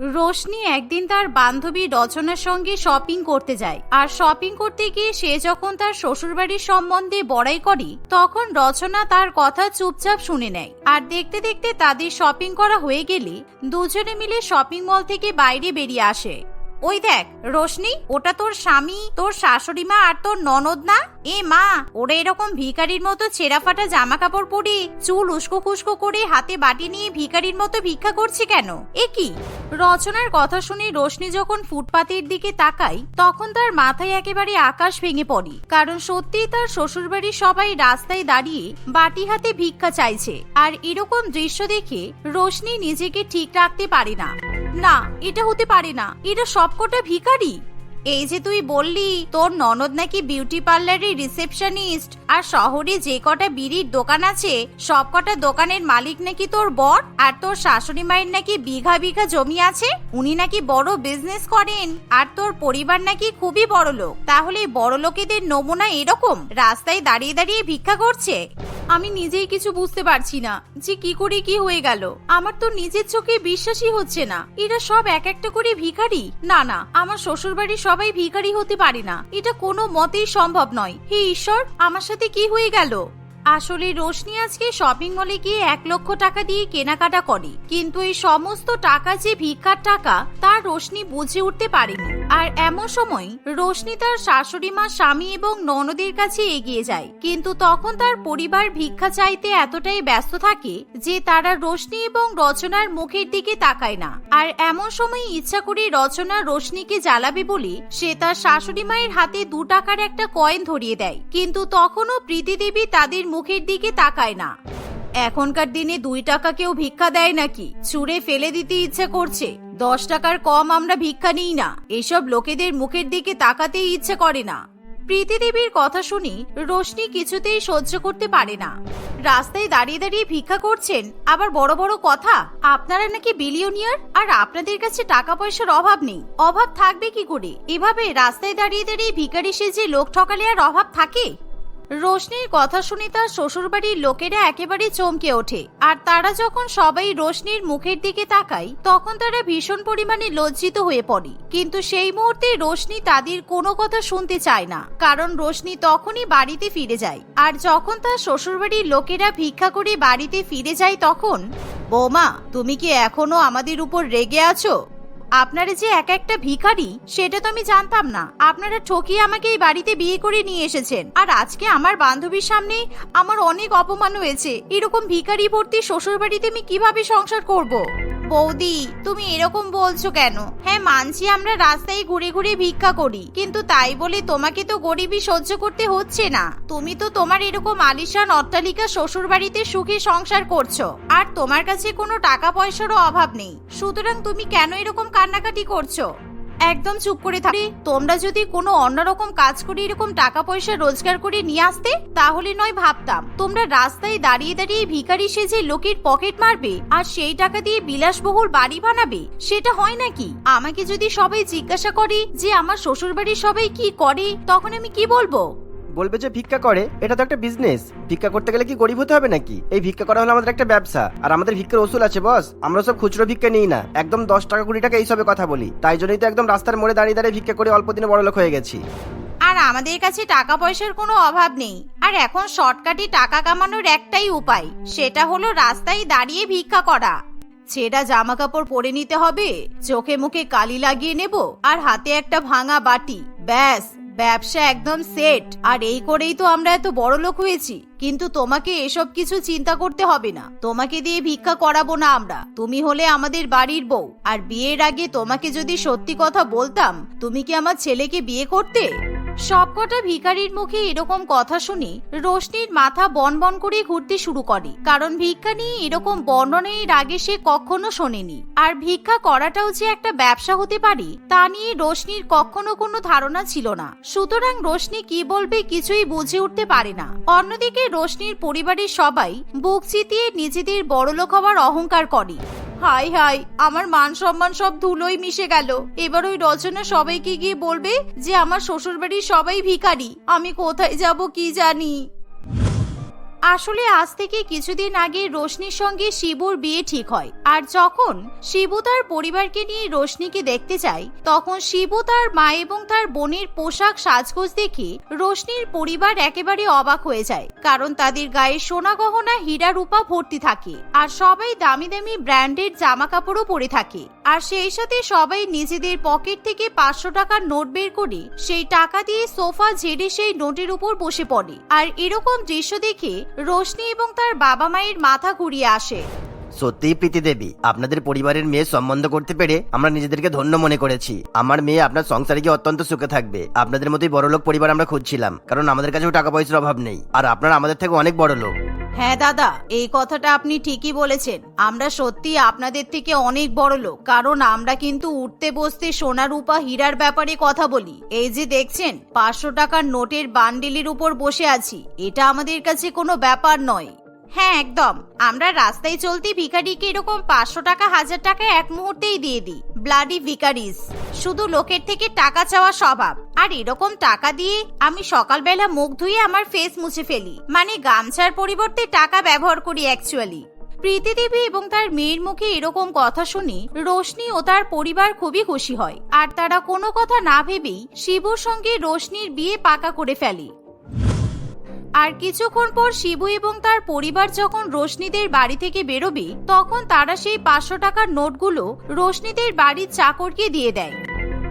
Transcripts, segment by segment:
রোশনি একদিন তার বান্ধবী রচনার সঙ্গে শপিং করতে যায়। আর শপিং করতে গিয়ে সে যখন তার শ্বশুরবাড়ির সম্বন্ধে বড়াই করে, তখন রচনা তার কথা চুপচাপ শুনে নেয়। আর দেখতে দেখতে তাদের শপিং করা হয়ে গেলে, দুজনে মিলে শপিং মল থেকে বাইরে বেরিয়ে আসে। ওই দেখ, রোশনি, ওটা তোর স্বামী, তোর শাশুড়ি মা আর তোর ননদ না? এ মা, ওরা এরকম ভিখারির মতো ছেঁড়া ফাটা জামা কাপড় পরে, চুল উস্কো খুস্কো করে হাতে বাটি নিয়ে ভিখারির মতো ভিক্ষা করছে কেন? এ কি? রচনার কথা শুনে রোশনি যখন ফুটপাতের দিকে তাকায়, তখন তার মাথায় একেবারে আকাশ ভেঙে পড়ে। কারণ সত্যিই তার শ্বশুরবাড়ির সবাই রাস্তায় দাঁড়িয়ে বাটি হাতে ভিক্ষা চাইছে। আর এরকম দৃশ্য দেখে রোশনি নিজেকে ঠিক রাখতে পারে না। না, এটা হতে পারে না। এটা সবকটা ভিখারি? এই যে তুই বললি, তোর ননদ নাকি বিউটি পার্লারের রিসেপশনিস্ট আর শহরে যে কটা বিড়ির দোকান আছে, সব কটা দোকানের মালিক নাকি তোর বর আর তোর শাশুড়ি মায়ের নাকি বিঘা বিঘা জমি আছে? উনি নাকি বড় বিজনেস করেন আর তোর পরিবার নাকি খুবই বড় লোক। তাহলে বড় লোকেদের নমুনা এরকম? রাস্তায় দাঁড়িয়ে দাঁড়িয়ে ভিক্ষা করছে? আমি নিজেই কিছু বুঝতে পারছি না যে কি করে কি হয়ে গেল। আমার তো নিজের চোখে বিশ্বাসই হচ্ছে না। এরা সব এক একটা করে ভিখারি? না না, আমার শ্বশুর বাড়ির সবাই ভিখারি হতে পারে না। এটা কোনো মতেই সম্ভব নয়। হে ঈশ্বর, আমার সাথে কি হয়ে গেল? আসলে রোশনি আজকে শপিং মলে গিয়ে এক লক্ষ টাকা দিয়ে কেনাকাটা করে। কিন্তু এই সমস্ত টাকা যে ভিক্ষার টাকা তার রোশনি বুঝে উঠতে পারেনি। আর এমন সময় রোশনি তার শাশুড়ি মা, স্বামী এবং ননদের কাছে এগিয়ে যায়। কিন্তু তখন তার পরিবার ভিক্ষা চাইতে এতটাই ব্যস্ত থাকে যে তারা রোশনি এবং রচনার মুখের দিকে তাকায় না। আর এমন সময় ইচ্ছা করে রচনা রোশনিকে জ্বালাবে বলে সে তার শাশুড়ি মায়ের হাতে দু টাকার একটা কয়েন ধরিয়ে দেয়। কিন্তু তখনও প্রীতি দেবী তাদের মুখের দিকে তাকায় না। এখনকার দিনে দুই টাকা কেউ ভিক্ষা দেয় নাকি? ছুঁড়ে ফেলে দিতে ইচ্ছে করছে। দশ টাকার কম আমরা ভিক্ষা নিই না। এসব লোকেদের মুখের দিকে তাকাতেই ইচ্ছে করে না। প্রীতি দেবীর কথা শুনি রোশনি কিছুতেই সহ্য করতে পারে না। রাস্তায় দাঁড়িয়ে দাঁড়িয়ে ভিক্ষা করছেন, আবার বড় বড় কথা, আপনারা নাকি বিলিয়নিয়ার আর আপনাদের কাছে টাকা পয়সার অভাব নেই। অভাব থাকবে কি করে? এভাবে রাস্তায় দাঁড়িয়ে দাঁড়িয়ে ভিখারি সেজে লোক ঠকালে আর অভাব থাকে? রোশনির কথা শুনে তার শ্বশুরবাড়ির লোকেরা একেবারে চমকে ওঠে। আর তারা যখন সবাই রোশনির মুখের দিকে তাকায়, তখন তারা ভীষণ পরিমাণে লজ্জিত হয়ে পড়ে। কিন্তু সেই মুহূর্তে রোশনি তাদের কোনো কথা শুনতে চায় না, কারণ রোশনি তখনই বাড়িতে ফিরে যায়। আর যখন তার শ্বশুরবাড়ির লোকেরা ভিক্ষা করে বাড়িতে ফিরে যায় তখন, বৌমা, তুমি কি এখনও আমাদের উপর রেগে আছো? আপনারা যে এক একটা ভিখারি, সেটা তো আমি জানতাম না। আপনারা ঠকিয়ে আমাকে এই বাড়িতে বিয়ে করে নিয়ে এসেছেন। আর আজকে আমার বান্ধবীর সামনে আমার অনেক অপমান হয়েছে। এরকম ভিখারি ভর্তি শ্বশুর বাড়িতে আমি কীভাবে সংসার করব। বৌদি, তুমি এরকম বলছো কেন? হ্যাঁ মানছি আমরা রাস্তায় ঘুরে ঘুরে ভিক্ষা করি। কিন্তু তাই বলে তোমাকে তো গরিবই সহ্য করতে হচ্ছে না। তুমি তো তোমার এরকম আলিশান অট্টালিকা শ্বশুর বাড়িতে সুখে সংসার করছ। আর তোমার কাছে কোনো টাকা পয়সারও অভাব নেই। সুতরাং তুমি কেন এরকম কান্নাকাটি করছ? একদম চুপ করে থাকে। তোমরা যদি কোনো অন্যরকম কাজ করে এরকম টাকা পয়সা রোজগার করে নিয়ে আসতে, তাহলে নয় ভাবতাম। তোমরা রাস্তায় দাঁড়িয়ে দাঁড়িয়ে ভিখারি সেজে লোকের পকেট মারবে, আর সেই টাকা দিয়ে বিলাসবহুল বাড়ি বানাবে, সেটা হয় নাকি? আমাকে যদি সবাই জিজ্ঞাসা করে যে আমার শ্বশুর বাড়ির সবাই কি করে, তখন আমি কি বলব? বলবে যে ভিক্ষা করে, এটা তো একটা বিজনেস ভিক্ষা করতে গেলে কি গরিব হতে হবে নাকি? এই ভিক্ষা করা হলো আমাদের একটা ব্যবসা, আর আমাদের ভিক্ষার ওসুল আছে বস আমরা সব খুচরো ভিক্ষা নিই না। একদম দশ টাকা, কুড়ি টাকা, এইসবে কথা বলি। তাই জন্যই তো একদম রাস্তার মোড়ে দাঁড়িয়ে দাঁড়িয়ে ভিক্ষা করে অল্প দিনে বড় লোক হয়ে গেছি। আর আমাদের কাছে টাকা পয়সার কোনো অভাব নেই। আর এখন শর্টকাটে টাকা কামানোর একটাই উপায়, সেটা হলো রাস্তায় দাঁড়িয়ে ভিক্ষা করা। ছেঁড়া জামা কাপড় পরে নিতে হবে, চোখে মুখে কালি লাগিয়ে নেব, আর হাতে একটা ভাঙা বাটি, ব্যাস। ব্যবসা একদম সেট আর এই করেই তো আমরা এত বড় লোক হয়েছি। কিন্তু তোমাকে এসব কিছু চিন্তা করতে হবে না। তোমাকে দিয়ে ভিক্ষা করাবো না আমরা। তুমি হলে আমাদের বাড়ির বউ। আর বিয়ের আগে তোমাকে যদি সত্যি কথা বলতাম, তুমি কি আমার ছেলেকে বিয়ে করতে? সবকটা ভিখারির মুখে এরকম কথা শুনে রোশনির মাথা বন বন করে ঘুরতে শুরু করে। কারণ ভিক্ষা নিয়ে এরকম বর্ণনা এর আগে সে কখনো শোনেনি। আর ভিক্ষা করাটাও যে একটা ব্যবসা হতে পারে, তা নিয়ে রোশনির কখনো কোনো ধারণা ছিল না। সুতরাং রোশনি কি বলবে কিছুই বুঝে উঠতে পারে না। অন্যদিকে রোশনির পরিবারের সবাই বুক চিতিয়ে নিজেদের বড়লোক হওয়ার অহংকার করে। হাই হাই, আমার মান সম্মান সব ধুলোই মিশে গেল। এবার ওই রচনা সবাইকে গিয়ে বলবে যে আমার শ্বশুর বাড়ির সবাই ভিখারি। আমি কোথায় যাব কি জানি। আসলে আজ থেকে কিছুদিন আগে রোশনির সঙ্গে শিবুর বিয়ে ঠিক হয়। আর যখন শিবু তার পরিবারকে নিয়ে রোশনিকে দেখতে যায়, তখন শিবু তার মা এবং তার বোনের পোশাক সাজগোজ দেখে রোশনির পরিবার একেবারে অবাক হয়ে যায়, কারণ তাদের গায়ে সোনা গহনা, হীরা রূপা ভর্তি থাকে আর সবাই দামি দামি ব্র্যান্ডের জামা কাপড়ও পরে থাকে। আর সেই সাথে সবাই নিজেদের পকেট থেকে পাঁচশো টাকার নোট বের করে সেই টাকা দিয়ে সোফা ঝেড়ে সেই নোটের উপর বসে পড়ে। আর এরকম দৃশ্য দেখে রোশনি এবং তার বাবা মায়ের মাথা ঘুরিয়ে আসে। সত্যিই প্রীতি দেবী, আপনাদের পরিবারের মেয়ে সম্বন্ধ করতে পেরে আমরা নিজেদেরকে ধন্য মনে করেছি। আমার মেয়ে আপনার সংসারে গিয়ে অত্যন্ত সুখে থাকবে। আপনাদের মতোই বড়লোক পরিবার আমরা খুঁজছিলাম, কারণ আমাদের কাছেও টাকা পয়সার অভাব নেই। আর আপনারা আমাদের থেকে অনেক বড় লোক হ্যাঁ দাদা, এই কথাটা আপনি ঠিকই বলেছেন। আমরা সত্যি আপনাদের থেকে অনেক বড় লোক, কারণ আমরা কিন্তু উঠতে বসতে সোনা রূপা হীরার ব্যাপারে কথা বলি। এই যে দেখছেন, পাঁচশো টাকার নোটের বান্ডিলের উপর বসে আছি, এটা আমাদের কাছে কোনো ব্যাপার নয়। হ্যাঁ একদম। আমরা রাস্তায় চলতে ভিখারিকে এরকম পাঁচশো টাকা, হাজার টাকা এক মুহূর্তেই দিয়ে দিই। ব্লাডি ভিকারিস শুধু লোকের থেকে টাকা চাওয়া স্বভাব। আর এরকম টাকা দিয়ে আমি সকালবেলা মুখ ধুয়ে আমার ফেস মুছে ফেলি। মানে গামছার পরিবর্তে টাকা ব্যবহার করি অ্যাকচুয়ালি প্রীতি দেবী এবং তার মেয়ের মুখে এরকম কথা শুনে রোশনি ও তার পরিবার খুবই খুশি হয়। আর তারা কোনো কথা না ভেবেই শিবুর সঙ্গে রোশনির বিয়ে পাকা করে ফেলে। আর কিছুক্ষণ পর শিবু এবং তার পরিবার যখন রোশনিদের বাড়ি থেকে বেরোবে, তখন তারা সেই পাঁচশো টাকার নোটগুলো রোশনিদের বাড়ির চাকরকে দিয়ে দেয়।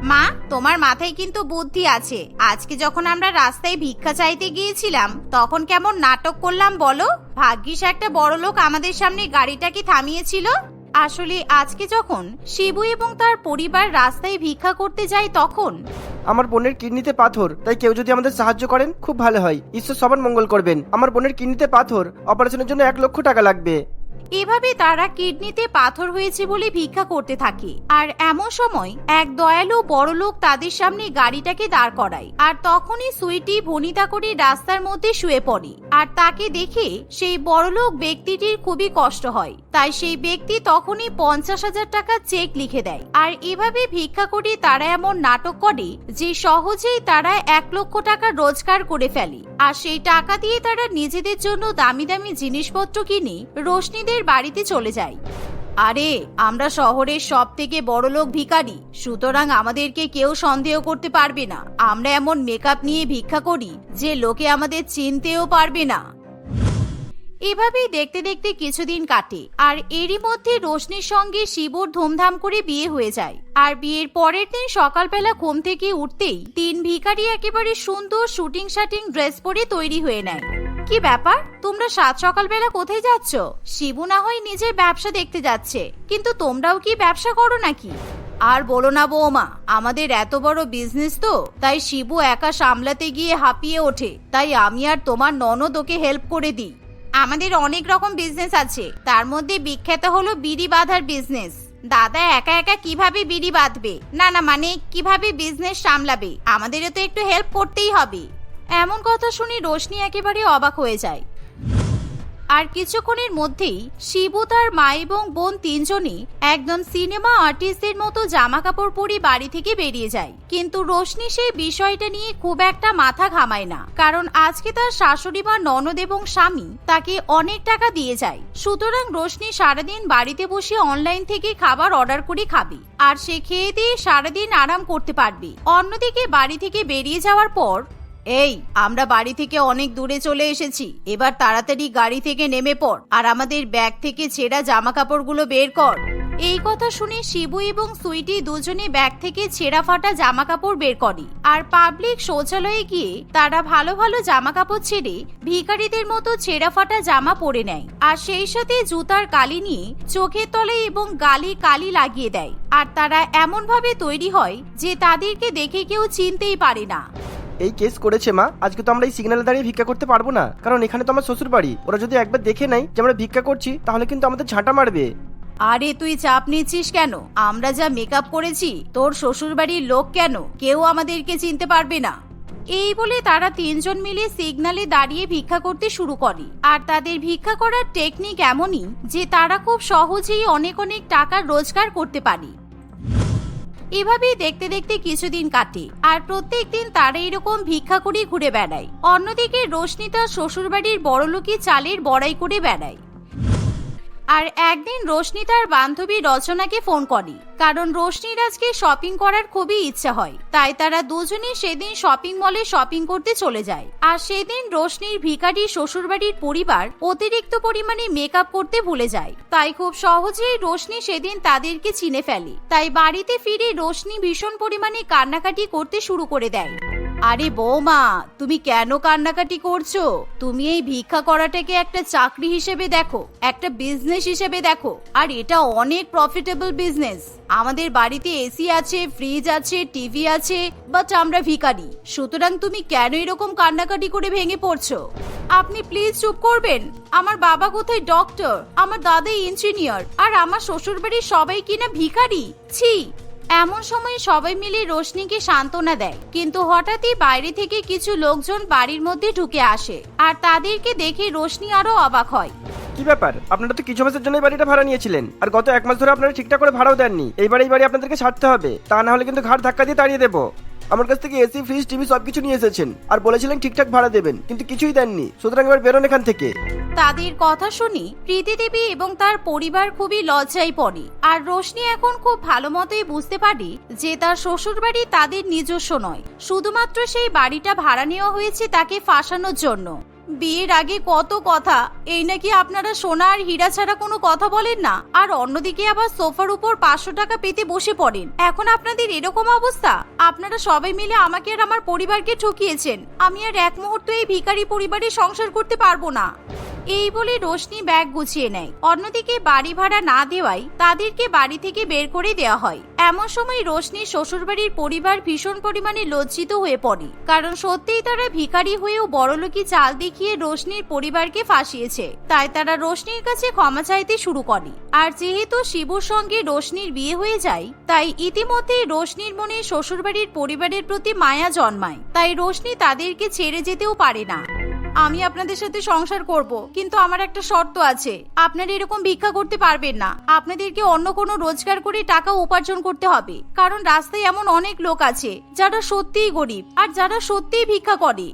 মা, তোমার মাথায় কিন্তু বুদ্ধি আছে। আজকে যখন আমরা রাস্তায় ভিক্ষা চাইতে গিয়েছিলাম, তখন কেমন নাটক করলাম বলো? ভাগ্যিস একটা বড় লোক আমাদের সামনে গাড়িটাকে থামিয়েছিল। আসলে আজকে যখন শিবু এবং তার পরিবার রাস্তায় ভিক্ষা করতে যায় তখন? আমার বোনের কিডনিতে পাথর, তাই কেউ যদি আমাদের সাহায্য করেন, খুব ভালো হয়। ঈশ্বর সবার মঙ্গল করবেন। আমার বোনের কিডনিতে পাথর, অপারেশনের জন্য এক লক্ষ টাকা লাগবে। এভাবে তারা কিডনিতে পাথর হয়েছে বলে ভিক্ষা করতে থাকে। আর এমন সময় এক দয়ালু বড়লোক তাদের সামনে গাড়িটাকে দাঁড় করায়। আর তখনই সুইটি ভনিতা করে রাস্তার মধ্যে শুয়ে পড়ে। আর তাকে দেখে সেই বড়লোক ব্যক্তিটির খুবই কষ্ট হয়। তাই সেই ব্যক্তি তখনই পঞ্চাশ হাজার টাকা চেক লিখে দেয়। আর এভাবে ভিক্ষা করে তারা এমন নাটক করে যে সহজেই তারা এক লক্ষ টাকা রোজগার করে ফেলে। আর সেই টাকা দিয়ে তারা নিজেদের জন্য দামি দামি জিনিসপত্র কিনে রোশনিদের বাড়িতে চলে যাই। আরে, আমরা শহরের সব থেকে বড় লোক ভিকারি সুতরাং আমাদেরকে কেউ সন্দেহ করতে পারবে না। আমরা এমন মেকআপ নিয়ে ভিক্ষা করি, যে লোকে আমাদের চিনতেও পারবে না। এভাবেই দেখতে দেখতে কিছুদিন কাটে, আর এরই মধ্যে রোশনির সঙ্গে শিবুর ধুমধাম করে বিয়ে হয়ে যায়। আর বিয়ের পরের দিন সকালবেলা ঘুম থেকে উঠতেই তিন ভিখারি একেবারে সুন্দর শুটিং শাটিং ড্রেস পরে তৈরি হয়ে নেয়। কি ব্যাপার? তোমরা সাত সকালবেলা কোথায় যাচ্ছ? শিবু না হয় নিজের ব্যবসা দেখতে যাচ্ছে, কিন্তু তোমরাও কি ব্যবসা করো নাকি? আর বলো না বৌমা, আমাদের এত বড় বিজনেস তো, তাই শিবু একা সামলাতে গিয়ে হাঁপিয়ে ওঠে, তাই আমি আর তোমার ননদ ওকে হেল্প করে দিই। আমাদের অনেক রকম বিজনেস আছে। তার মধ্যে বিখ্যাত হলো বিড়ি বাঁধার বিজনেস দাদা একা একা কীভাবে বিড়ি বাঁধবে? না না মানে কীভাবে বিজনেস সামলাবে? আমাদেরও তো একটু হেল্প করতেই হবে। এমন কথা শুনে রোশনি একেবারে অবাক হয়ে যায়। আর কিছুক্ষণের মধ্যেই শিবু তার মা এবং বোন তিনজনই একদম সিনেমা আর্টিস্টদের মতো জামা কাপড় পরে বাড়ি থেকে বেরিয়ে যায়। কিন্তু রোশনি সেই বিষয়টা নিয়ে খুব একটা মাথা ঘামায় না, কারণ আজকে তার শাশুড়ি মা ননদ এবং স্বামী তাকে অনেক টাকা দিয়ে যায়। সুতরাং রোশনি সারাদিন বাড়িতে বসে অনলাইন থেকে খাবার অর্ডার করে খাবে, আর সে খেয়ে দিয়ে সারাদিন আরাম করতে পারবে। অন্যদিকে বাড়ি থেকে বেরিয়ে যাওয়ার পর এই, আমরা বাড়ি থেকে অনেক দূরে চলে এসেছি। এবার তাড়াতাড়ি গাড়ি থেকে নেমে পড়। আর আমাদের ব্যাগ থেকে ছেঁড়া জামা কাপড়গুলো বের কর। এই কথা শুনে শিবু এবং সুইটি দুজনে ব্যাগ থেকে ছেঁড়া ফাটা জামা কাপড় বের করে। আর পাবলিক শৌচালয়ে গিয়ে তারা ভালো ভালো জামা কাপড় ছেড়ে ভিখারিদের মতো ছেঁড়া ফাটা জামা পরে নেয়। আর সেই সাথে জুতার কালি নিয়ে চোখের তলে এবং গালে কালি লাগিয়ে দেয়। আর তারা এমন ভাবে তৈরি হয় যে তাদেরকে দেখে কেউ চিনতেই পারে না। এই কেস করেছে মা, আজকে তো আমরা এই সিগন্যালে দাঁড়িয়ে ভিক্ষা করতে পারব না। কারণ এখানে তো আমার শ্বশুর বাড়ি। ওরা যদি একবার দেখে নেয় যে আমরা ভিক্ষা করছি, তাহলে কিন্তু আমাদের ঝাঁটা মারবে। আরে তুই চাপ নিচ্ছিস কেন? আমরা যা মেকআপ করেছি, তোর শ্বশুর বাড়ির লোক কেন? কেউ আমাদেরকে চিনতে পারবে না। এই বলে তারা তিনজন মিলে সিগনালে দাঁড়িয়ে ভিক্ষা করতে শুরু করে। আর তাদের ভিক্ষা করার টেকনিক এমনই যে তারা খুব সহজেই অনেক অনেক টাকা রোজগার করতে পারে। এভাবেই দেখতে দেখতে কিছুদিন কাটে, আর প্রত্যেক দিন তারা এরকম ভিক্ষা করে ঘুরে বেড়ায়। অন্যদিকে রোশনি তার শ্বশুরবাড়ির বড়লোকি চালের বড়াই করে বেড়ায়। আর একদিন রোশনি তার বান্ধবী রচনাকে ফোন করে। কারণ রোশনির আজকে শপিং করার খুবই ইচ্ছা হয়। তাই তারা দুজনে সেদিন শপিং মলে শপিং করতে চলে যায়। আর সেদিন রোশনির ভিখারি শ্বশুরবাড়ির পরিবার অতিরিক্ত পরিমাণে মেকআপ করতে ভুলে যায়। তাই খুব সহজেই রোশনি সেদিন তাদেরকে চিনে ফেলে। তাই বাড়িতে ফিরে রোশনি ভীষণ পরিমাণে কান্নাকাটি করতে শুরু করে দেয়। আরে বৌমা, তুমি কেন কান্নাকাটি করছ? তুমি এই ভিক্ষা করাটাকে একটা চাকরি হিসেবে দেখো, একটা বিজনেস হিসেবে দেখো, আর এটা অনেক প্রফিটেবল বিজনেস আমাদের বাড়িতে এসি আছে ফ্রিজ আছে টিভি আছে বাট আমরা ভিখারি। সুতরাং তুমি কেন এরকম কান্নাকাটি করে ভেঙে পড়ছো? আপনি প্লিজ চুপ করবেন। আমার বাবা কোথায়? ডক্টর আমার দাদা ইঞ্জিনিয়ার আর আমার শ্বশুরবাড়ির সবাই কিনা ভিখারি? ছি এমন সময় সবাই মিলে রোশনিকে সান্ত্বনা দেয়। কিন্তু হঠাৎই বাইরে থেকে কিছু লোকজন বাড়ির মধ্যে ঢুকে আসে আর তাদেরকে দেখে রোশনি আরও অবাক হয়। কি ব্যাপার? আপনারা তো কিছু মাসের জন্য বাড়িটা ভাড়া নিয়েছিলেন। আর গত এক মাস ধরে আপনারা ঠিকঠাক করে ভাড়াও দেননি। এইবার এই বাড়ি আপনাদেরকে ছাড়তে হবে। তা না হলে কিন্তু ঘাট ধাক্কা দিয়ে তাড়িয়ে দেবো। আমার কাছ থেকে এসি ফ্রিজ টিভি সবকিছু নিয়ে এসেছেন। আর বলেছিলেন ঠিকঠাক ভাড়া দেবেন, কিন্তু কিছুই দেননি। সুতরাং এবার বেরোন এখান থেকে। তাদের কথা শুনি প্রীতি দেবী এবং তার পরিবার খুবই লজ্জায় পড়ে। আর রোশনি এখন খুব ভালো মতোই বুঝতে পারে যে তার শ্বশুর বাড়ি তাদের নিজস্ব নয়। শুধুমাত্র সেই বাড়িটা ভাড়া নেওয়া হয়েছে তাকে ফাঁসানোর জন্য। বিয়ের আগে কত কথা? এই নাকি আপনারা সোনা আর হীরা ছাড়া কোনো কথা বলেন না? আর অন্যদিকে আবার সোফার উপর পাঁচশো টাকা পেতে বসে পড়েন। এখন আপনাদের এরকম অবস্থা? আপনারা সবাই মিলে আমাকে আর আমার পরিবারকে ঠকিয়েছেন। আমি আর এক মুহূর্ত এই ভিকারি পরিবারে সংসার করতে পারব না। এই বলে রোশনি ব্যাগ গুছিয়ে নেয়। অন্যদিকে বাড়ি ভাড়া না দেওয়ায় তাদেরকে বাড়ি থেকে বের করে দেওয়া হয়। এমন সময় রোশনির শ্বশুরবাড়ির পরিবার ভীষণ পরিমাণে লজ্জিত হয়ে পড়ে। কারণ সত্যিই তারা ভিখারি হয়েও বড়লোকি চাল দেখিয়ে রোশনির পরিবারকে ফাঁসিয়েছে। তাই তারা রোশনির কাছে ক্ষমা চাইতে শুরু করে। আর যেহেতু শিবুর সঙ্গে রোশনির বিয়ে হয়ে যায়, তাই ইতিমধ্যে রোশনির মনে শ্বশুরবাড়ির পরিবারের প্রতি মায়া জন্মায়। তাই রোশনি তাদেরকে ছেড়ে যেতেও পারে না। আমি আপনাদের সাথে সংসার করব, কিন্তু আমার একটা শর্ত আছে। আপনারা এরকম ভিক্ষা করতে পারবেন না। আপনাদেরকে অন্য কোনো রোজগার করে টাকা উপার্জন করতে হবে। কারণ রাস্তায় এমন অনেক লোক আছে, যারা সত্যিই গরিব আর যারা সত্যিই ভিক্ষা করে।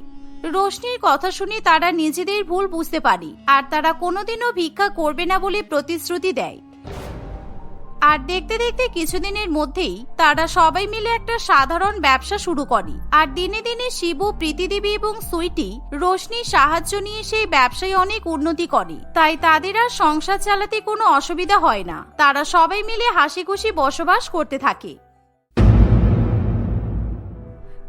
রোশনির কথা শুনে তারা নিজেদের ভুল বুঝতে পারে, আর তারা কোনোদিনও ভিক্ষা করবে না বলে প্রতিশ্রুতি দেয়। আর দেখতে দেখতে কিছুদিনের মধ্যেই তারা সবাই মিলে একটা সাধারণ ব্যবসা শুরু করে। আর দিনে দিনে শিবু প্রীতিদেবী এবং সুইটি রোশনির সাহায্য নিয়ে সেই ব্যবসায় অনেক উন্নতি করে। তাই তাদের আর সংসার চালাতে কোনো অসুবিধা হয় না। তারা সবাই মিলে হাসি খুশি বসবাস করতে থাকে।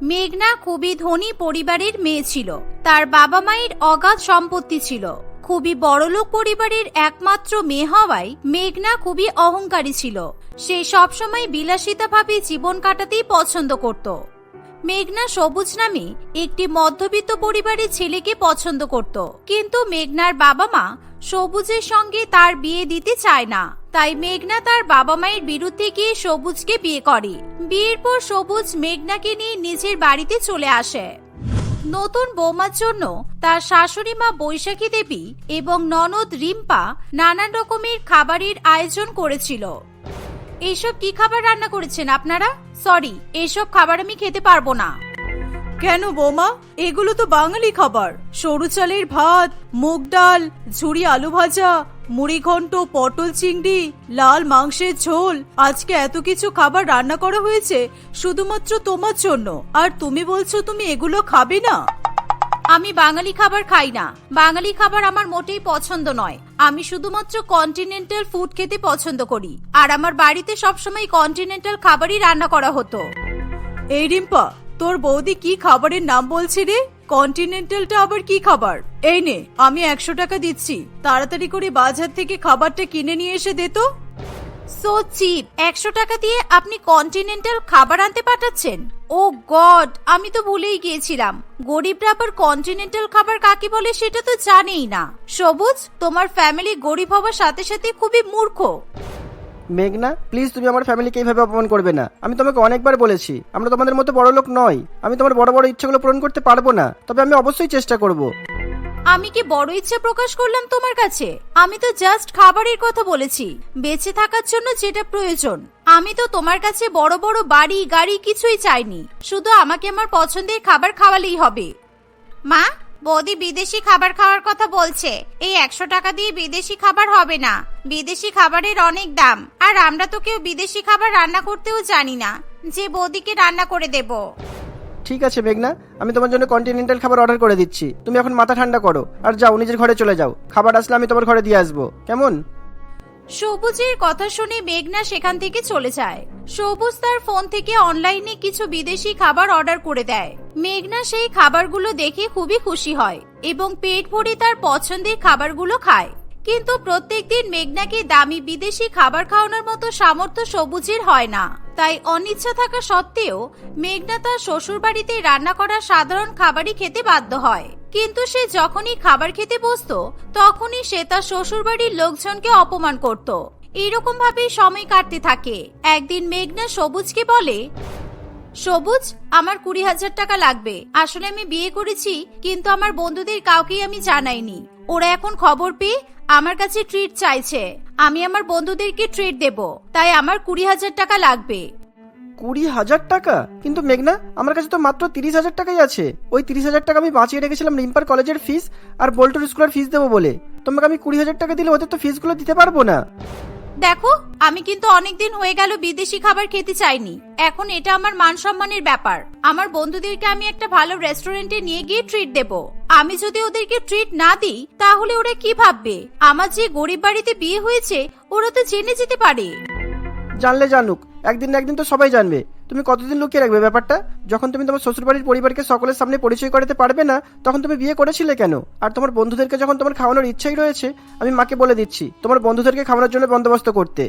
মেঘনা খুবই ধনী পরিবারের মেয়ে ছিল। তার বাবা মায়ের অগাধ সম্পত্তি ছিল। খুবই বড়লোক পরিবারের একমাত্র মেয়ে হওয়ায় মেঘনা খুবই অহংকারী ছিল। সে সবসময় বিলাসিতাভাবে জীবন কাটাতেই পছন্দ করত। মেঘনা সবুজ নামে একটি মধ্যবিত্ত পরিবারের ছেলেকে পছন্দ করত। কিন্তু মেঘনার বাবা মা সবুজের সঙ্গে তার বিয়ে দিতে চায় না। তাই মেঘনা তার বাবা মায়ের বিরুদ্ধে গিয়ে সবুজকে বিয়ে করে। বিয়ের পর সবুজ মেঘনাকে নিয়ে নিজের বাড়িতে চলে আসে। নতুন বৌমার জন্য তার শাশুড়ি মা বৈশাখী দেবী এবং ননদ রিম্পা নানান রকমের খাবারের আয়োজন করেছিল। এইসব কি খাবার রান্না করেছেন আপনারা? সরি এইসব খাবার আমি খেতে পারব না। কেন বৌমা? এগুলো তো বাঙালি খাবার। সরু চালের ভাত মুগ ডাল ঝুড়ি আলু ভাজা মুড়ি ঘন্ট পটল চিংড়ি লাল মাংসের ঝোল। আজকে এত কিছু খাবার রান্না করা হয়েছে শুধুমাত্র তোমার জন্য। আর তুমি বলছো তুমি এগুলো খাবে না? আমি বাঙালি খাবার খাই না। বাঙালি খাবার আমার মোটেই পছন্দ নয়। আমি শুধুমাত্র কন্টিনেন্টাল ফুড খেতে পছন্দ করি। আর আমার বাড়িতে সবসময় কন্টিনেন্টাল খাবারই রান্না করা হতো। এই রিম্পা তোর বৌদি কি খাবারের নাম বলছে রে? কন্টিনেন্টালটা আবার কি খাবার? এই নে, আমি একশো টাকা দিচ্ছি। তাড়াতাড়ি করে বাজার থেকে খাবারটা কিনে নিয়ে এসে দে তো। সো চিপ একশো টাকা দিয়ে আপনি কন্টিনেন্টাল খাবার আনতে পাঠাচ্ছেন? ও গড, আমি তো ভুলেই গিয়েছিলাম। গরিবরা আবার কন্টিনেন্টাল খাবার কাকে বলে সেটা তো জানেই না। সবুজ, তোমার ফ্যামিলি গরিব হওয়ার সাথে সাথে খুবই মূর্খ। মেঘনা প্লিজ তুমি আমার ফ্যামিলিকে এইভাবে অপমান করবে না। আমি তোমাকে অনেকবার বলেছি, আমরা তোমাদের মতো বড় লোক নই আমি তোমার বড় বড় ইচ্ছেগুলো পূরণ করতে পারব না, তবে আমি অবশ্যই চেষ্টা করব। আমি কি বড় ইচ্ছে প্রকাশ করলাম তোমার কাছে? আমি তো জাস্ট খাবারের কথা বলেছি। বেঁচে থাকার জন্য যেটা প্রয়োজন। আমি তো তোমার কাছে বড় বড় বাড়ি, গাড়ি কিছুই চাইনি। শুধু আমাকে আমার পছন্দের খাবার খাওয়ালেই হবে। মা বৌদি বিদেশি খাবার খাওয়ার কথা বলছে। এই একশো টাকা দিয়ে বিদেশি খাবার হবে না। বিদেশি খাবারের অনেক দাম। আর আমরা তো কেউ বিদেশি খাবার রান্না করতেও জানি না। যে বৌদিকে রান্না করে দেব। ঠিক আছে মেঘনা। আমি তোমার জন্য কন্টিনেন্টাল খাবার অর্ডার করে দিচ্ছি। তুমি এখন মাথা ঠান্ডা করো। আর যাও নিজের ঘরে চলে যাও। খাবার আসলে আমি তোমার ঘরে দিয়ে আসব। কেমন? সবুজের কথা শুনে মেঘনা সেখান থেকে চলে যায়। সবুজ তার ফোন থেকে অনলাইনে কিছু বিদেশি খাবার অর্ডার করে দেয়। মেঘনা সেই খাবারগুলো দেখে খুবই খুশি হয় এবং পেট ভরে তার পছন্দের খাবারগুলো খায়। কিন্তু প্রত্যেকদিন মেঘনাকে দামি বিদেশি খাবার খাওয়ানোর মতো সামর্থ্য সবুজের হয় না। তাই অনিচ্ছা থাকা সত্ত্বেও মেঘনা তার শ্বশুরবাড়িতে রান্না করা সাধারণ খাবারই খেতে বাধ্য হয়। কিন্তু সে যখনই খাবার খেতে বসতো, তখনই সে তার শ্বশুরবাড়ির লোকজনকে অপমান করত। এরকম ভাবে সময় কাটতে থাকে। একদিন মেঘনা সবুজকে বলে সবুজ, আমার কুড়ি হাজার টাকা লাগবে। আসলে আমি বিয়ে করেছি, কিন্তু আমার বন্ধুদের কাউকেই আমি জানাইনি। ওরা এখন খবর পেয়ে আমার কাছে ট্রিট চাইছে। আমি আমার বন্ধুদেরকে ট্রিট দেব, তাই আমার কুড়ি হাজার টাকা লাগবে। কুড়ি হাজার টাকা? কিন্তু মেঘনা, আমার কাছে তো মাত্র তিরিশ হাজার টাকাই আছে। ওই তিরিশ হাজার টাকা আমি বাঁচিয়ে রেখেছিলাম রিম্পার কলেজের ফিস আর বোল্টর স্কুলের ফিস দেবো বলে। তোমাকে আমি কুড়ি হাজার টাকা দিলে ওদের তো ফিসগুলো দিতে পারব না। দেখো, আমি কিন্তু অনেকদিন হয়ে গেল বিদেশি খাবার খেতে চাইনি। এখন এটা আমার মান সম্মানের ব্যাপার। আমার বন্ধুদেরকে আমি একটা ভালো রেস্টুরেন্টে নিয়ে গিয়ে ট্রিট দেব। আমি যদি ওদেরকে ট্রিট না দিই, তাহলে ওরা কি ভাববে? আমার যে গরিব বাড়িতে বিয়ে হয়েছে, ওরা তো জেনে যেতে পারে। জানলে জানুক। একদিন না একদিন তো সবাই জানবে। তুমি কতদিন লুকিয়ে রাখবে ব্যাপারটা? যখন তুমি তোমার শ্বশুরবাড়ির পরিবারকে সকলের সামনে পরিচয় করাতে পারবে না, তখন তুমি বিয়ে করেছিলে কেন? আর তোমার বন্ধুদেরকে যখন তোমার খাওয়ানোর ইচ্ছাই রয়েছে, আমি মাকে বলে দিচ্ছি, তোমার বন্ধুদেরকে খাওয়ানোর জন্য বন্দোবস্ত করতে।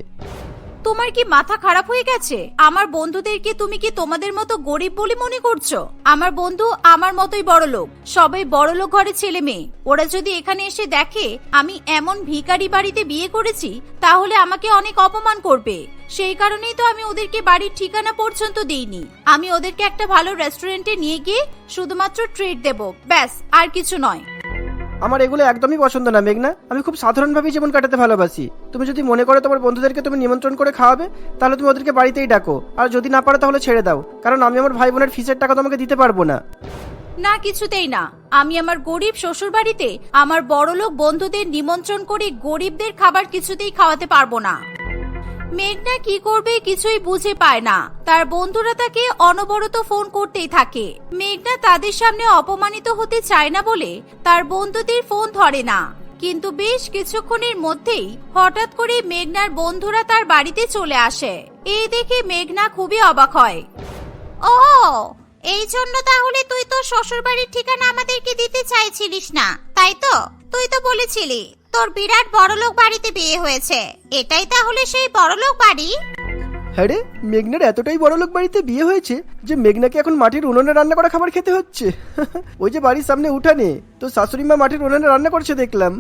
তোমার কি মাথা খারাপ হয়ে গেছে? আমার বন্ধুদেরকে তুমি কি তোমাদের মতো গরিব বলে মনে করছ? আমার বন্ধু আমার মতোই বড় লোক সবাই বড় লোক ঘরে ছেলে মেয়ে। ওরা যদি এখানে এসে দেখে আমি এমন ভিখারি বাড়িতে বিয়ে করেছি, তাহলে আমাকে অনেক অপমান করবে। সেই কারণেই তো আমি ওদেরকে বাড়ির ঠিকানা পর্যন্ত দিইনি। আমি ওদেরকে একটা ভালো রেস্টুরেন্টে নিয়ে গিয়ে শুধুমাত্র ট্রিট দেব। ব্যাস, আর কিছু নয়। আমার এগুলো একদমই পছন্দ না, মেঘনা। আমি খুব সাধারণভাবেই জীবন কাটাতে ভালোবাসি। তুমি যদি মনে করো তোমার বন্ধুদেরকে তুমি নিমন্ত্রণ করে খাওয়াবে, তাহলে তুমি ওদেরকে বাড়িতেই ডাকো। আর যদি না পারো তাহলে ছেড়ে দাও। কারণ আমি আমার ভাই বোনের ফিসের টাকা তোমাকে দিতে পারব না। না, কিছুতেই না। আমি আমার গরিব শ্বশুর বাড়িতে আমার বড়লোক বন্ধুদের নিমন্ত্রণ করে গরিবদের খাবার কিছুতেই খাওয়াতে পারব না। মেঘনা কি করবে কিছুই বুঝে পায় না। তার বন্ধুরা তাকে অনবরত ফোন করতেই থাকে। মেঘনা তাদের সামনে অপমানিত হতে চায় না বলে তার বন্ধুদের ফোন ধরে না। কিন্তু বেশ কিছুক্ষণের মধ্যেই হঠাৎ করে মেঘনার বন্ধুরা তার বাড়িতে চলে আসে। এই দেখে মেঘনা খুবই অবাক হয়। ও এই জন্য তাহলে তুই তো শ্বশুর বাড়ির ঠিকানা আমাদেরকে দিতে চাইছিলিস না, তাই তো? তুই তো বলেছিলি। তোর বিরাট বড়লোক বাড়িতে বিয়ে হয়েছে। এটাই তাহলে সেই বড়লোক বাড়ি? হ্যাঁ রে মেঘনার এতটাই বড়লোক বাড়িতে বিয়ে হয়েছে যে মেঘনাকে এখন মাটির উনুনে রান্না করা খাবার খেতে হচ্ছে। ওই যে বাড়ির সামনে উঠানে তো শাশুড়ি মা মাটির উনুনে রান্না করছে দেখলাম।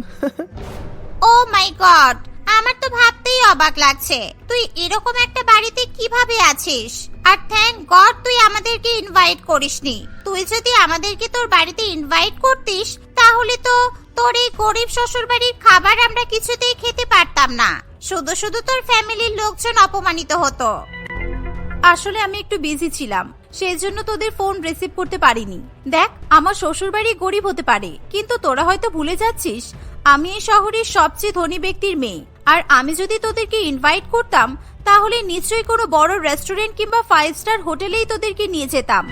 ও মাই গড আমার তো ভাবতেই অবাক লাগছে। তুই এরকম একটা বাড়িতে কীভাবে আছিস? আর থ্যাংক গড তুই আমাদেরকে ইনভাইট করিসনি। তুই যদি আমাদেরকে তোর বাড়িতে ইনভাইট করতিস তাহলে তো তোর এই গরিব শ্বশুর বাড়ির খাবার আমরা কিছুতেই খেতে পারতাম না। শুধু শুধু তোর ফ্যামিলির লোকজন অপমানিত হতো। আসলে আমি একটু বিজি ছিলাম সেই জন্য তোদের ফোন রিসিভ করতে পারিনি। দেখ আমার শ্বশুরবাড়ি গরিব হতে পারে কিন্তু তোরা হয়তো ভুলে যাচ্ছিস আমি এই শহরের সবচেয়ে ধনী ব্যক্তির মেয়ে। আর আমি যদি তোদেরকে ইনভাইট করতাম তাহলে নিশ্চয়ই কোনো বড় রেস্টুরেন্ট কিংবা ফাইভ স্টার হোটেলেই তোদেরকে নিয়ে যেতাম।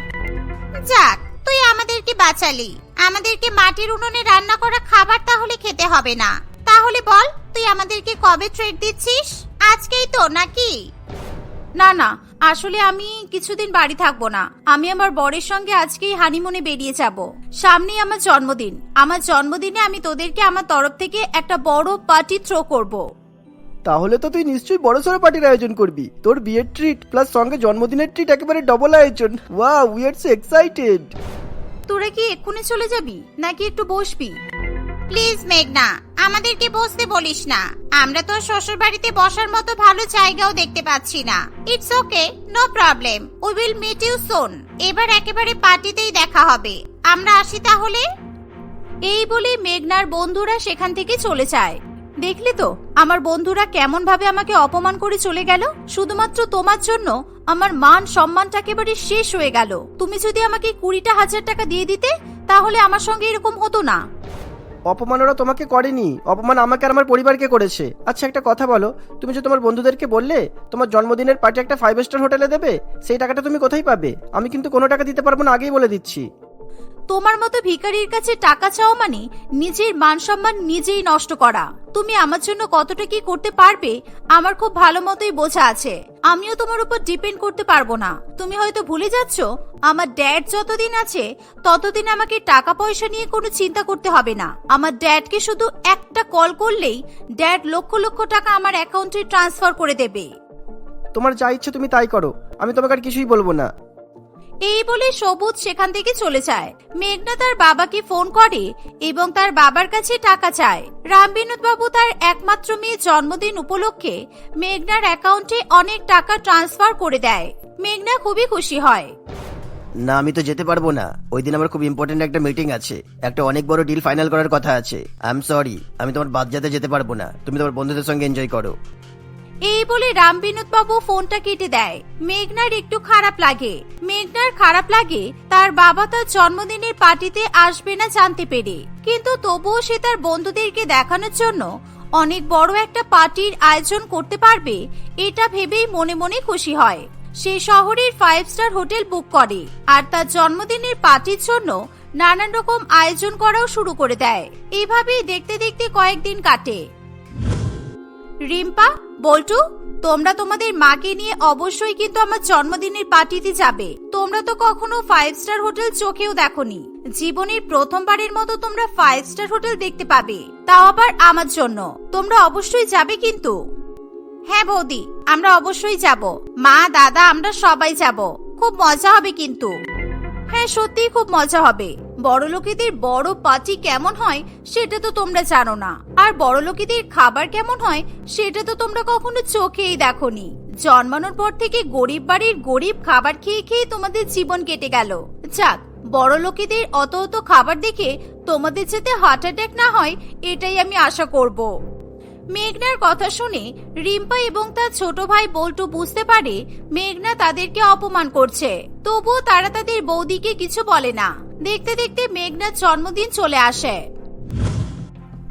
যাক তুই আমাদেরকে বাঁচালি। আমাদেরকে মাটির উনুনে রান্না করা খাবার তাহলে খেতে হবে না। তাহলে বল তুই আমাদেরকে কবে ট্রেড দিচ্ছিস? আজকেই তো নাকি? না না আসলে আমি কিছুদিন বাড়ি থাকব না। আমি আমার বরের সঙ্গে আজকেই হানিমুনে বেরিয়ে যাব। সামনেই আমার জন্মদিন। আমার জন্মদিনে আমি তোদেরকে আমার তরফ থেকে একটা বড় পার্টি থ্রো করব। তাহলে তো তুই নিশ্চয়ই বড় সড়ো পার্টির আয়োজন করবি। তোর বিয়ের ট্রিট প্লাস সঙ্গে জন্মদিনের ট্রিট একেবারে ডবল আয়োজন। ওয়া উই আর সো এক্সাইটেড তোরা কি এক্ষুনি চলে যাবি? নাকি একটু বসবি? প্লিজ, মেঘনা, আমাদেরকে বসতে বলিস না। আমরা তো শ্বশুর বাড়িতে বসার মতো ভালো জায়গাও দেখতে পাচ্ছি না। It's okay no problem we will meet you soon এবার একেবারে পার্টিতেই দেখা হবে। আমরা আসি তাহলে? এই বলে মেঘনার বন্ধুরা সেখান থেকে চলে যায়। দেখলি তো, আমার বন্ধুরা কেমন ভাবে আমাকে অপমান করে চলে গেল? শুধুমাত্র তোমার জন্য আমার মান সম্মানটা একেবারে শেষ হয়ে গেল। তুমি যদি আমাকে কুড়িটা হাজার টাকা দিয়ে দিতে, তাহলে আমার সঙ্গে এরকম হতো না। অপমান ওরা তোমাকে করেনি। অপমান আমাকে আর আমার পরিবারকে করেছে। আচ্ছা একটা কথা বলো। তুমি যে তোমার বন্ধুদেরকে বললে, তোমার জন্মদিনের পার্টি একটা ফাইভ স্টার হোটেলে দেবে, সেই টাকাটা তুমি কোথায় পাবে? আমি কিন্তু কোনো টাকা দিতে পারব না আগেই বলে দিচ্ছি। তোমার মতো ভিখারির কাছে টাকা চাও মানে নিজের মান সম্মান নিজেই নষ্ট করা। তুমি আমার জন্য কতটা কি করতে পারবে, আমার খুব ভালো মতোই বোঝা আছে। আমিও তোমার উপর ডিপেন্ড করতে পারব না। তুমি হয়তো ভুলে যাচ্ছ, আমার ড্যাড যতদিন আছে, ততদিন আমাকে টাকা পয়সা নিয়ে কোনো চিন্তা করতে হবে না। আমার ড্যাডকে শুধু একটা কল করলেই ড্যাড লক্ষ লক্ষ টাকা আমার অ্যাকাউন্টে ট্রান্সফার করে দেবে। তোমার যা ইচ্ছে তুমি তাই করো। আমি তোমাকে আর কিছুই বলব না। এই বলে সবুজ সেখান থেকে চলে যায়। মেঘনা তার বাবাকে ফোন করে এবং তার বাবার কাছে টাকা চায়। রামবিনোদ বাবু তার একমাত্র মেয়ের জন্মদিন উপলক্ষে মেঘনার অ্যাকাউন্টে অনেক টাকা ট্রান্সফার করে দেয়। মেঘনা খুবই খুশি হয়। না, আমি তো যেতে পারব না। ওই দিন আমার খুব ইম্পর্টেন্ট একটা মিটিং আছে। একটা অনেক বড় ডিল ফাইনাল করার কথা আছে। আই এম সরি আমি তোমার বাদ যেতে যেতে পারব না। তুমি তোমার বন্ধুদের সঙ্গে এনজয় করো। এই বলে রামবিনোদ বাবু ফোনটা কেটে দেয়। মেঘনার একটু খারাপ লাগে। মেঘনার খারাপ লাগে, তার বাবা তার জন্মদিনের পার্টিতে আসবে না জানতে পেরে। কিন্তু তবুও সে তার বন্ধুদেরকে দেখানোর জন্য অনেক বড় একটা পার্টির আয়োজন করতে পারবে, এটা ভেবেই মনে মনে খুশি হয়। সে শহরের ফাইভ স্টার হোটেল বুক করে আর তার জন্মদিনের পার্টির জন্য নানান রকম আয়োজন করাও শুরু করে দেয়। এভাবেই দেখতে দেখতে কয়েকদিন কাটে। রিম্পা বল্টু, তোমরা তোমাদের মাকে নিয়ে অবশ্যই কিন্তু আমার জন্মদিনের পার্টিতে যাবে। তোমরা তো কখনো ফাইভ স্টার হোটেল চোখেও দেখোনি। জীবনের প্রথমবারের মতো তোমরা ফাইভ স্টার হোটেল দেখতে পাবে। তাও আবার আমার জন্য। তোমরা অবশ্যই যাবে কিন্তু। হ্যাঁ বৌদি, আমরা অবশ্যই যাব। মা, দাদা, আমরা সবাই যাব। খুব মজা হবে কিন্তু। হ্যাঁ সত্যিই খুব মজা হবে। বড় লোকেদের বড় পার্টি কেমন হয়, সেটা তো তোমরা জানো না। আর বড় লোকেদের খাবার কেমন হয়, সেটা তো তোমরা কখনো চোখেই দেখোনি। জন্মানোর পর থেকে গরিব বাড়ির গরিব খাবার খেয়ে খেয়ে তোমাদের জীবন কেটে গেল। যাক বড় লোকেদের অত অত খাবার দেখে তোমাদের যাতে হার্ট অ্যাটাক না হয়, এটাই আমি আশা করব। মেঘনার কথা শুনে রিম্পা এবং তার ছোট ভাই বল্টু বুঝতে পারে মেঘনা তাদেরকে অপমান করছে। তবুও তারা তাদের বৌদিকে কিছু বলে না। দেখতে দেখতে মেঘনার জন্মদিন চলে আসে।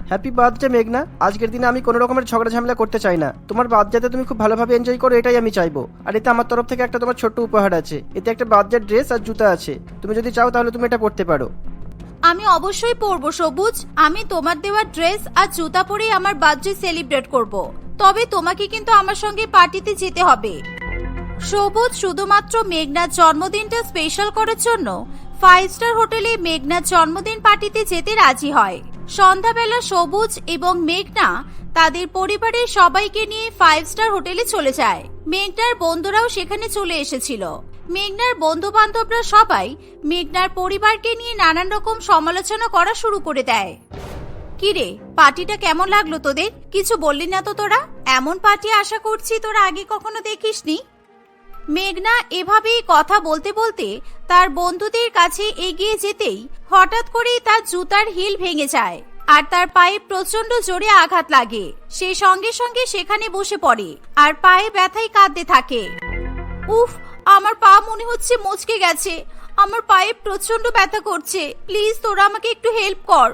হ্যাপি বার্থডে মেঘনা। আজকের দিনে আমি কোনো রকমের ঝগড়া ঝামেলা করতে চাই না। তোমার বার্থডেতে তুমি খুব ভালোভাবে এনজয় করো এটাই আমি চাইব। আর এতে আমার তরফ থেকে একটা তোমার ছোট্ট উপহার আছে। এতে একটা বার্থডে ড্রেস আর জুতা আছে। তুমি যদি চাও তাহলে তুমি এটা পড়তে পারো। আমি অবশ্যই পরবো সবুজ। আমি তোমার দেওয়া ড্রেস আর জুতা পরেই আমার বার্থডে সেলিব্রেট করব। তবে তোমাকে কিন্তু আমার সঙ্গে পার্টিতে যেতে হবে। সবুজ শুধুমাত্র মেঘনার জন্মদিনটা স্পেশাল করার জন্য ফাইভ স্টার হোটেলে মেঘনার জন্মদিন পার্টিতে যেতে রাজি হয়। সন্ধ্যাবেলা সবুজ এবং মেঘনা তাদের পরিবারের সবাইকে নিয়ে ফাইভ স্টার হোটেলে চলে যায়। মেঘনার বন্ধুরাও সেখানে চলে এসেছিল। মেঘনার বন্ধু বান্ধবরা সবাই মেঘনার পরিবারকে নিয়ে নানান রকম সমালোচনা করা শুরু করে দেয়। কিরে, পার্টিটা কেমন লাগল তোদের? কিছু বললি না তো তোরা? এমন পার্টি আশা করছি তোরা আগে কখনো দেখিসনি। মেঘনা এভাবেই কথা বলতে বলতে তার বন্ধুদের কাছে এগিয়ে যেতেই হঠাৎ করেই তার জুতার হিল ভেঙে যায় আর তার পায়ে প্রচণ্ড জোরে আঘাত লাগে। সে সঙ্গে সঙ্গে সেখানে বসে পড়ে আর পায়ে ব্যথায় কাঁদতে থাকে। উফ, আমার পা মনে হচ্ছে মচকে গেছে। আমার পায়ে প্রচণ্ড ব্যথা করছে। প্লিজ তোরা আমাকে একটু হেল্প কর।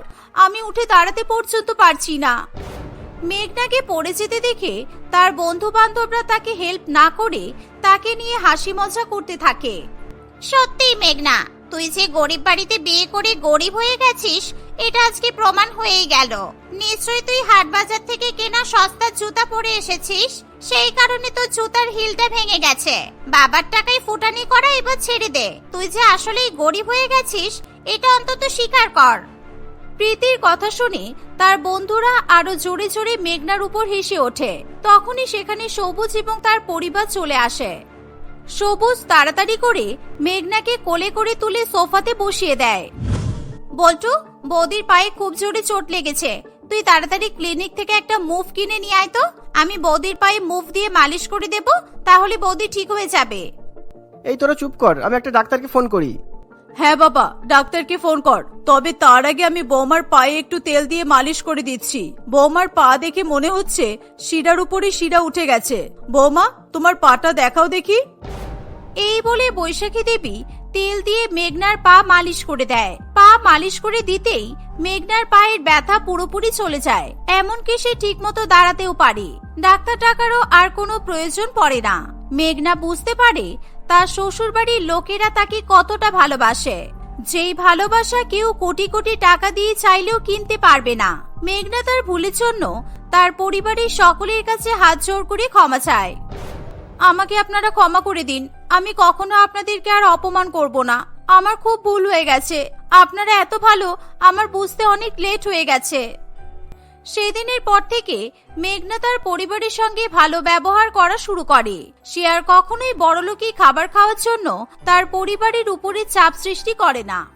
আমি উঠে দাঁড়াতে পর্যন্ত পারছি না। মেঘনাকে পড়ে যেতে দেখে তার বন্ধু বান্ধবরা তাকে হেল্প না করে তাকে নিয়ে হাসি মজা করতে থাকে। সত্যি মেঘনা, তুই যে গরিব বাড়িতে বিয়ে করে গরিব হয়ে গেছিস, এটা আজকে প্রমাণ হয়েই গেল। নিশ্চয়ই তুই হাট বাজার থেকে কেনা সস্তা জুতা পরে এসেছিস, সেই কারণে তো জুতার হিলটা ভেঙে গেছে। বাবার টাকায় ফুটানি করা এবার ছেড়ে দে। তুই যে আসলেই গরিব হয়ে গেছিস, এটা অন্তত স্বীকার কর। প্রীতির কথা শুনে তার বন্ধুরা আরও জোরে জোরে মেঘনার উপর হেসে ওঠে। তখনই সেখানে সবুজ এবং তার পরিবার চলে আসে। সবুজ তাড়াতাড়ি করে মেঘনাকে কোলে করে তুলে সোফাতে বসিয়ে দেয়। বল্টু, বৌদির পায়ে খুব জোরে চোট লেগেছে। তুই তাড়াতাড়ি ক্লিনিক থেকে একটা মুভ কিনে নিয়ে আয় তো। আমি বৌদির পায়ে মুভ দিয়ে মালিশ করে দেব, তাহলে বৌদি ঠিক হয়ে যাবে। এই তোরা চুপ কর, আমি একটা ডাক্তারকে ফোন করি। হ্যাঁ বাবা, ডাক্তারকে ফোন কর। তবে তার আগে আমি বৌমার পায়ে একটু তেল দিয়ে মালিশ করে দিচ্ছি। বৌমার পা দেখে মনে হচ্ছে শিরার উপরে শিরা উঠে গেছে। বৌমা, তোমার পাটা দেখাও দেখি। এই বলে বৈশাখী দেবী তেল দিয়ে মেঘনার পা মালিশ করে দেয়। পা মালিশ করে দিতেই মেঘনার পায়ের ব্যথা পুরোপুরি চলে যায়। এমনকি সে ঠিকমতো দাঁড়াতেও পারে। ডাক্তার টাকারও আর কোনো প্রয়োজন পড়ে না। মেঘনা বুঝতে পারে তার শ্বশুরবাড়ির লোকেরা তাকে কতটা ভালোবাসে। যেই ভালোবাসা কেউ কোটি কোটি টাকা দিয়ে চাইলেও কিনতে পারবে না। মেঘনা তার ভুলের জন্য তার পরিবারের সকলের কাছে হাত জোর করে ক্ষমা চায়। আমাকে আপনারা ক্ষমা করে দিন। আমি কখনো আপনাদেরকে আর অপমান করব না। আমার খুব ভুল হয়ে গেছে। আপনারা এত ভালো, আমার বুঝতে অনেক লেট হয়ে গেছে। সেদিনের পর থেকে মেঘনা তার পরিবারের সঙ্গে ভালো ব্যবহার করা শুরু করে। সে আর কখনোই বড়লোকি খাবার খাওয়ার জন্য তার পরিবারের উপরে চাপ সৃষ্টি করে না।